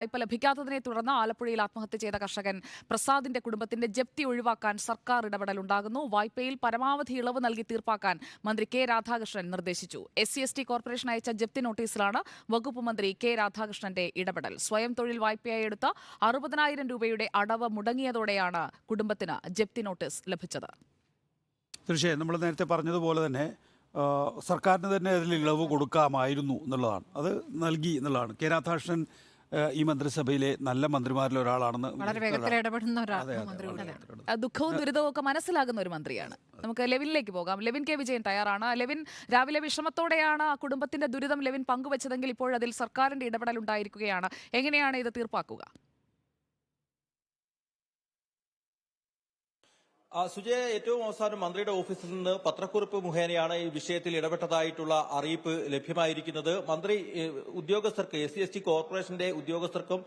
വായ്പ ലഭിക്കാത്തതിനെ തുടർന്ന് ആലപ്പുഴയിൽ ആത്മഹത്യ ചെയ്ത കർഷകൻ പ്രസാദിന്റെ കുടുംബത്തിന്റെ ജപ്തി ഒഴിവാക്കാൻ സർക്കാർ ഇടപെടൽ ഉണ്ടാകുന്നു. വായ്പയിൽ പരമാവധി ഇളവ് നൽകി തീർപ്പാക്കാൻ മന്ത്രി കെ രാധാകൃഷ്ണൻ നിർദ്ദേശിച്ചു. S C S T corporation അയച്ച ജപ്തി നോട്ടീസിലാണ് വകുപ്പ് മന്ത്രി കെ രാധാകൃഷ്ണന്റെ ഇടപെടൽ. സ്വയം തൊഴിൽ വായ്പയായി എടുത്ത അറുപതിനായിരം രൂപയുടെ അടവ് മുടങ്ങിയതോടെയാണ് കുടുംബത്തിന് ജപ്തി നോട്ടീസ് ലഭിച്ചത്. തീർച്ചയായും നമ്മൾ നേരത്തെ പറഞ്ഞതുപോലെ തന്നെ സർക്കാരിന് തന്നെ അതിൽ ഇളവ് കൊടുക്കാമായിരുന്നു എന്നുള്ളതാണ്. അത് നൽകി എന്നുള്ളതാണ്. കെ രാധാകൃഷ്ണൻ ഈ മന്ത്രിസഭയിലെ നല്ല മന്ത്രിമാരിൽ ഒരാളാണെന്ന് വളരെ വേഗത്തിൽ ഇടപെടുന്ന. ആ ദുഃഖവും ദുരിതവും ഒക്കെ മനസ്സിലാകുന്ന ഒരു മന്ത്രിയാണ്. നമുക്ക് ലെവിനിലേക്ക് പോകാം. ലെവിൻ കെ വിജയൻ തയ്യാറാണ്. ലെവിൻ രാവിലെ വിഷമത്തോടെയാണ് ആ കുടുംബത്തിന്റെ ദുരിതം ലെവിൻ പങ്കുവച്ചതെങ്കിൽ ഇപ്പോൾ അതിൽ സർക്കാരിന്റെ ഇടപെടൽ ഉണ്ടായിരിക്കുകയാണ്. എങ്ങനെയാണ് ഇത് തീർപ്പാക്കുക? സുജയ ഏറ്റവും അവസാനം മന്ത്രിയുടെ ഓഫീസിൽ നിന്ന് പത്രക്കുറിപ്പ് മുഖേനയാണ് ഈ വിഷയത്തിൽ ഇടപെട്ടതായിട്ടുള്ള അറിയിപ്പ് ലഭ്യമായിരിക്കുന്നത്. മന്ത്രി ഉദ്യോഗസ്ഥർക്ക് എസ് സി കോർപ്പറേഷന്റെ ഉദ്യോഗസ്ഥർക്കും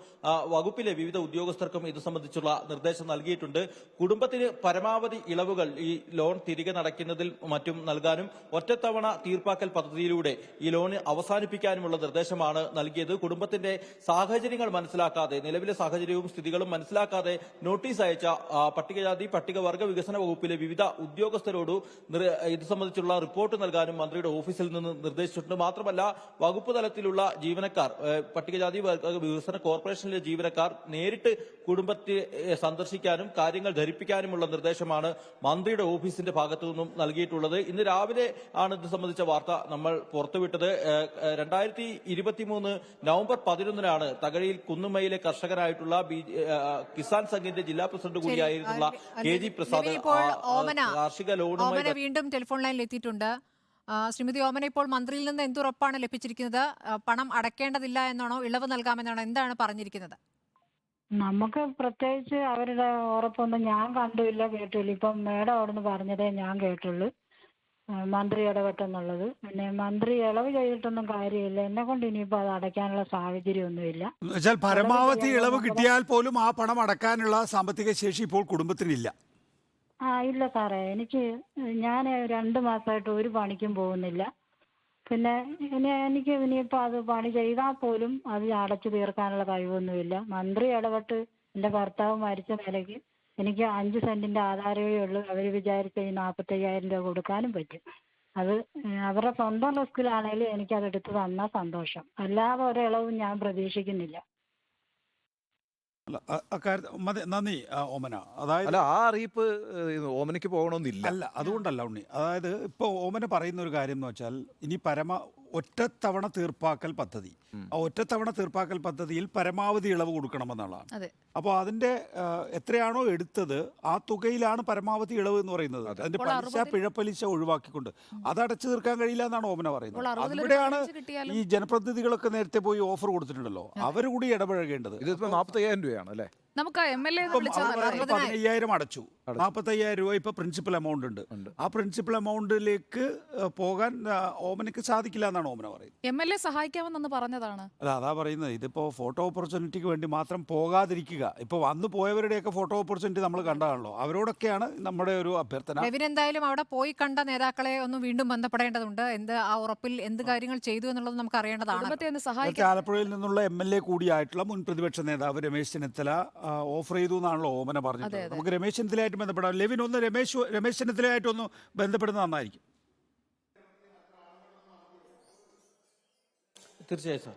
വകുപ്പിലെ വിവിധ ഉദ്യോഗസ്ഥർക്കും ഇത് സംബന്ധിച്ചുള്ള നിർദ്ദേശം നൽകിയിട്ടുണ്ട്. കുടുംബത്തിന് പരമാവധി ഇളവുകൾ ഈ ലോൺ തിരികെ നടക്കുന്നതിൽ മറ്റും നൽകാനും ഒറ്റത്തവണ തീർപ്പാക്കൽ പദ്ധതിയിലൂടെ ഈ ലോൺ അവസാനിപ്പിക്കാനുമുള്ള നിർദ്ദേശമാണ് നൽകിയത്. കുടുംബത്തിന്റെ സാഹചര്യങ്ങൾ മനസ്സിലാക്കാതെ നിലവിലെ സാഹചര്യവും സ്ഥിതികളും മനസ്സിലാക്കാതെ നോട്ടീസ് അയച്ച പട്ടികജാതി പട്ടികവർഗ വികസന വകുപ്പിലെ വിവിധ ഉദ്യോഗസ്ഥരോട് ഇത് സംബന്ധിച്ചുള്ള റിപ്പോർട്ട് നൽകാനും മന്ത്രിയുടെ ഓഫീസിൽ നിന്ന് നിർദ്ദേശിച്ചിട്ടുണ്ട്. മാത്രമല്ല വകുപ്പ് തലത്തിലുള്ള ജീവനക്കാർ പട്ടികജാതി വികസന കോർപ്പറേഷനിലെ ജീവനക്കാർ നേരിട്ട് കുടുംബത്തെ സന്ദർശിക്കാനും കാര്യങ്ങൾ ധരിപ്പിക്കാനുമുള്ള നിർദ്ദേശമാണ് മന്ത്രിയുടെ ഓഫീസിന്റെ ഭാഗത്തു നിന്നും നൽകിയിട്ടുള്ളത്. ഇന്ന് രാവിലെ ആണ് ഇത് സംബന്ധിച്ച വാർത്ത നമ്മൾ പുറത്തുവിട്ടത്. രണ്ടായിരത്തി ഇരുപത്തിമൂന്ന് നവംബർ പതിനൊന്നിനാണ് തകഴിയിൽ കുന്നുമയിലെ കർഷകനായിട്ടുള്ള കിസാൻ സംഘിന്റെ ജില്ലാ പ്രസിഡന്റ് കൂടിയായിരുന്നുള്ള കെ ജി പ്രസാദ് ഇപ്പോൾ ഓമന ഓമന വീണ്ടും ടെലിഫോൺ ലൈനിൽ എത്തിയിട്ടുണ്ട് ശ്രീമതി ഓമന ഇപ്പോൾ മന്ത്രിയിൽ നിന്ന് എന്തുറപ്പാണ് ലഭിച്ചിരിക്കുന്നത്? പണം അടക്കേണ്ടതില്ല എന്നാണോ ഇളവ് നൽകാമെന്നാണോ എന്താണ് പറഞ്ഞിരിക്കുന്നത്? നമുക്ക് പ്രത്യേകിച്ച് അവരുടെ ഉറപ്പൊന്നും ഞാൻ കണ്ടില്ല കേട്ടില്ല. ഇപ്പം മേഡം അവിടുന്ന് പറഞ്ഞതേ ഞാൻ കേട്ടുള്ളൂ. മന്ത്രി ഇടപെട്ടെന്നുള്ളത്. പിന്നെ മന്ത്രി ഇളവ് ചെയ്തിട്ടൊന്നും കാര്യമില്ല. എന്നെ കൊണ്ട് ഇനിയിപ്പോൾ അത് അടയ്ക്കാനുള്ള സാഹചര്യമൊന്നുമില്ല. ഒന്നുമില്ല വെച്ചാൽ പരമാവധി ഇളവ് കിട്ടിയാൽ പോലും ആ പണം അടക്കാനുള്ള സാമ്പത്തിക ശേഷി ഇപ്പോൾ കുടുംബത്തിനില്ല ആ ഇല്ല സാറേ. എനിക്ക് ഞാൻ രണ്ട് മാസമായിട്ട് ഒരു പണിക്കും പോകുന്നില്ല. പിന്നെ ഇനി എനിക്ക് ഇനിയിപ്പോൾ അത് പണി ചെയ്താൽ പോലും അത് അടച്ചു തീർക്കാനുള്ള കഴിവൊന്നുമില്ല. മന്ത്രി ഇടപെട്ട് എന്റെ ഭർത്താവ് മരിച്ച നിലയ്ക്ക് എനിക്ക് അഞ്ച് സെന്റിന്റെ ആധാരമേ ഉള്ളൂ. അവർ വിചാരിച്ച ഈ നാൽപ്പത്തയ്യായിരം രൂപ കൊടുക്കാനും പറ്റും. അത് അവരുടെ സ്വന്തം റിസ്ക്കിലാണെങ്കിലും എനിക്കത് എടുത്ത് തന്നാൽ സന്തോഷം. അല്ലാതെ ഒരിളവും ഞാൻ പ്രതീക്ഷിക്കുന്നില്ല. അല്ല, അ- അക്കാര്യത്തിൽ മതി നന്ദി ആ, ഓമന. അതായത് അല്ല ആ അറിയിപ്പ് ഏഹ്, ഓമനയ്ക്ക് പോകണമെന്നില്ല. അല്ല അതുകൊണ്ടല്ല ഉണ്ണി. അതായത് ഇപ്പോൾ ഓമന പറയുന്ന ഒരു കാര്യം എന്ന് വെച്ചാൽ ഇനി പരമ ഒറ്റത്തവണ തീർപ്പാക്കൽ പദ്ധതി. ആ ഒറ്റത്തവണ തീർപ്പാക്കൽ പദ്ധതിയിൽ പരമാവധി ഇളവ് കൊടുക്കണമെന്നുള്ളതാണ് അതെ. അപ്പോൾ അതിന്റെ എത്രയാണോ എടുത്തത് ആ തുകയിലാണ് പരമാവധി ഇളവ് എന്ന് പറയുന്നത്. അതിന്റെ പലിശ പിഴപ്പലിശ ഒഴിവാക്കിക്കൊണ്ട്. അത് അടച്ചു തീർക്കാൻ കഴിയില്ല എന്നാണ് ഓമന പറയുന്നത്. കിട്ടിയാലും- ഈ ജനപ്രതിനിധികളൊക്കെ നേരത്തെ പോയി ഓഫർ കൊടുത്തിട്ടുണ്ടല്ലോ. അവർ കൂടി ഇടപഴകേണ്ടത്. ഇതിപ്പോ നാൽപ്പത്തയ്യായിരം രൂപയാണ് അല്ലേ? നമുക്ക് എം എൽ എ. പതിനയ്യായിരം അടച്ചു. നാൽപ്പത്തയ്യായിരം രൂപ ഇപ്പോൾ പ്രിൻസിപ്പൽ എമൗണ്ട് ഉണ്ട്. ആ പ്രിൻസിപ്പൽ എമൗണ്ടിലേക്ക് പോകാൻ ഓമനക്ക് സാധിക്കില്ല എന്നാണ് ഓമന പറയുന്നത്. എം എൽ എ സഹായിക്കാമെന്ന് പറഞ്ഞതാണ്. അല്ല അതാ പറയുന്നത്. ഇതിപ്പോ ഫോട്ടോ ഓപ്പർച്യൂണിറ്റിക്ക് വേണ്ടി മാത്രം പോകാതിരിക്കുക. ഇപ്പൊ വന്നു പോയവരുടെയൊക്കെ ഫോട്ടോ ഓപ്പർച്യൂണിറ്റി നമ്മൾ കണ്ടതാണല്ലോ. അവരോടൊക്കെയാണ് നമ്മുടെ ഒരു അഭ്യർത്ഥന. ലെവിൻ എന്തായാലും അവിടെ പോയി കണ്ട നേതാക്കളെ ഒന്ന് വീണ്ടും ബന്ധപ്പെടേണ്ടതുണ്ട്. എന്ത് ആ ഉറപ്പിൽ എന്ത് കാര്യങ്ങൾ ചെയ്തു എന്നുള്ളത് നമുക്ക് അറിയേണ്ടതാണ്. ആലപ്പുഴയിൽ നിന്നുള്ള എം എൽ എ കൂടിയായിട്ടുള്ള മുൻ പ്രതിപക്ഷ നേതാവ് രമേശ് ചെന്നിത്തല ഓഫർ ചെയ്തു എന്നാണല്ലോ ഓമന പറഞ്ഞത് നമുക്ക് രമേശ് ചെന്നിത്തലയായിട്ട് ബന്ധപ്പെടാം. ലെവിൻ ഒന്ന് രമേശ് രമേശ് ചെന്നിത്തലയായിട്ടൊന്ന് ബന്ധപ്പെടുന്നത് നന്നായിരിക്കും. തീർച്ചയായും സാർ.